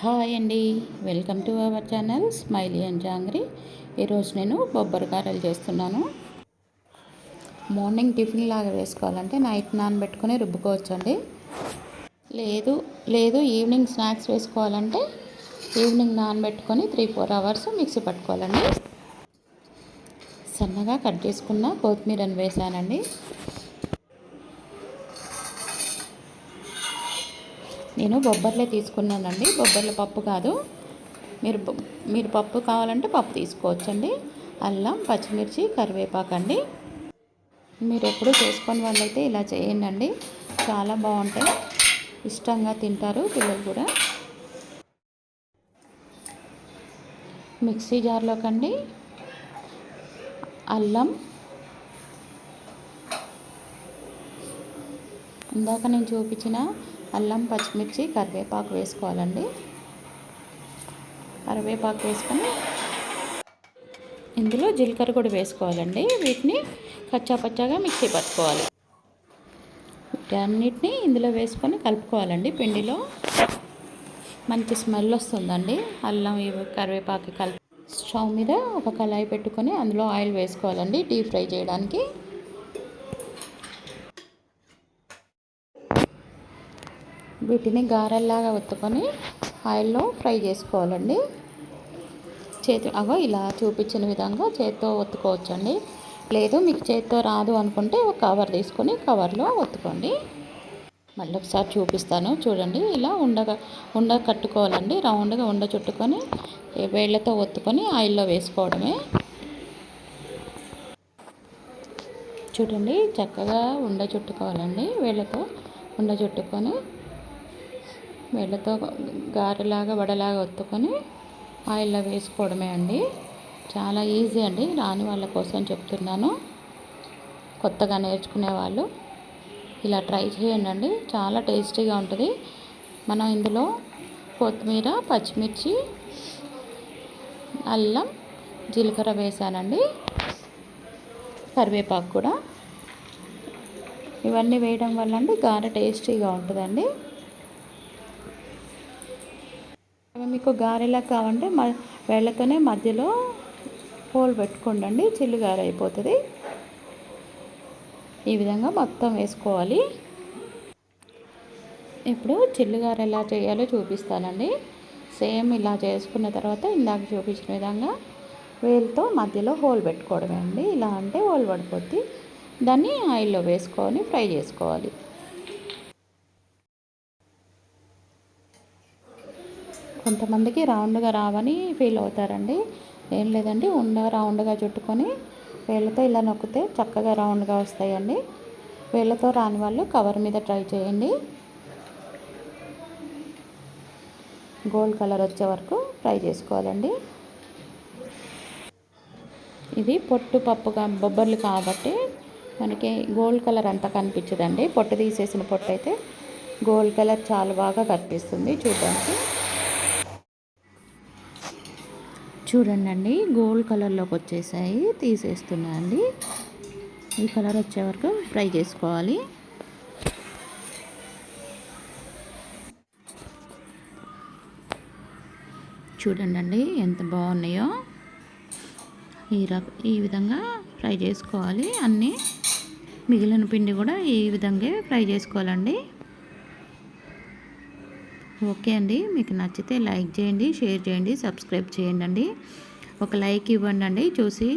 Hi అండి. Welcome to our channel smiley and Jangri. ఈరోజు నేను బొబ్బరి గారెలు చేస్తున్నాను. మార్నింగ్ టిఫిన్ లాగా వేసుకోవాలంటే నైట్ నానబెట్టుకొని రుబ్బుకోవచ్చండి. లేదు లేదు ఈవినింగ్ స్నాక్స్ వేసుకోవాలంటే ఈవినింగ్ నానబెట్టుకొని త్రీ ఫోర్ అవర్స్ మిక్సీ పట్టుకోవాలండి. సన్నగా కట్ చేసుకున్న కొత్తిమీరని వేసానండి. నేను బొబ్బర్లే తీసుకున్నానండి. బొబ్బర్ల పప్పు కాదు. మీరు మీరు పప్పు కావాలంటే పప్పు తీసుకోవచ్చండి. అల్లం పచ్చిమిర్చి కరివేపాకు అండి మీరు ఎప్పుడు చేసుకొని వాళ్ళైతే ఇలా చేయండి చాలా బాగుంటాయి. ఇష్టంగా తింటారు పిల్లలు కూడా. మిక్సీ జార్లోకండి. అల్లం. ఇందాక నేను చూపించిన అల్లం పచ్చిమిర్చి కరివేపాకు వేసుకోవాలండి. కరివేపాకు వేసుకొని ఇందులో జీలకర్ర కూడా వేసుకోవాలండి. వీటిని కచ్చా పచ్చాగా మిక్సీ పట్టుకోవాలి. వీటన్నిటిని ఇందులో వేసుకొని కలుపుకోవాలండి పిండిలో. మంచి స్మెల్ వస్తుందండి. అల్లం ఇవి కరివేపాకు కలిపి స్టవ్ మీద ఒక కళాయి పెట్టుకొని అందులో ఆయిల్ వేసుకోవాలండి డీప్ ఫ్రై చేయడానికి. వీటిని గారెల్లాగా ఒత్తుకొని ఆయిల్లో ఫ్రై చేసుకోవాలండి. చేతి అగో ఇలా చూపించిన విధంగా చేతితో ఒత్తుకోవచ్చండి. లేదు మీకు చేతితో రాదు అనుకుంటే ఒక కవర్ తీసుకొని కవర్లో ఒత్తుకోండి. మళ్ళీ ఒకసారి చూపిస్తాను. చూడండి ఇలా ఉండగా ఉండ కట్టుకోవాలండి. రౌండ్గా ఉండ చుట్టుకొని వేళ్ళతో ఒత్తుకొని ఆయిల్లో వేసుకోవడమే. చూడండి చక్కగా ఉండ చుట్టుకోవాలండి. వేళ్ళతో ఉండ చుట్టుకొని వీళ్ళతో గారెలాగా వడలాగా ఒత్తుకొని ఆయిల్లో వేసుకోవడమే అండి. చాలా ఈజీ అండి రాని వాళ్ళ కోసం చెప్తున్నాను. కొత్తగా నేర్చుకునే వాళ్ళు ఇలా ట్రై చేయండి అండి. చాలా టేస్టీగా ఉంటుంది. మనం ఇందులో కొత్తిమీర పచ్చిమిర్చి అల్లం జీలకర్ర వేసానండి. కరివేపాకు కూడా. ఇవన్నీ వేయడం వల్ల అండి గారె టేస్టీగా ఉంటుందండి. మీకు గారెలా కావాలంటే మ వేళ్ళతోనే మధ్యలో హోల్ పెట్టుకోండి చిల్లుగార అయిపోతుంది ఈ విధంగా మొత్తం వేసుకోవాలి. ఇప్పుడు చిల్లుగార ఎలా చేయాలో చూపిస్తానండి. సేమ్ ఇలా చేసుకున్న తర్వాత ఇందాక చూపించిన విధంగా వేలుతో మధ్యలో హోల్ పెట్టుకోవడమే అండి ఇలా అంటే హోల్ పడిపోద్ది. దాన్ని ఆయిల్లో వేసుకొని ఫ్రై చేసుకోవాలి. కొంతమందికి రౌండ్గా రావని ఫీల్ అవుతారండి. ఏం లేదండి ఉండ రౌండ్గా చుట్టుకొని వేళ్ళతో ఇలా నొక్కితే చక్కగా రౌండ్గా వస్తాయండి. వేళ్ళతో రాని వాళ్ళు కవర్ మీద ట్రై చేయండి. గోల్డ్ కలర్ వచ్చే వరకు ఫ్రై చేసుకోవాలండి. ఇది పొట్టు పప్పుగా బొబ్బర్లు కాబట్టి మనకి గోల్డ్ కలర్ అంతా కనిపించదండి. పొట్టు తీసేసిన పొట్టు అయితే గోల్డ్ కలర్ చాలా బాగా కనిపిస్తుంది చూడడానికి. చూడండి గోల్డ్ కలర్లోకి వచ్చేసాయి. తీసేస్తున్నా అండి. ఈ కలర్ వచ్చే వరకు ఫ్రై చేసుకోవాలి. చూడండి ఎంత బాగున్నాయో. ఈ రక ఈ విధంగా ఫ్రై చేసుకోవాలి. అన్నీ మిగిలిన పిండి కూడా ఈ విధంగా ఫ్రై చేసుకోవాలండి. ఓకే అండి. మీకు నచ్చితే లైక్ చేయండి షేర్ చేయండి సబ్స్క్రైబ్ చేయండి ఒక లైక్ ఇవ్వండి చూసి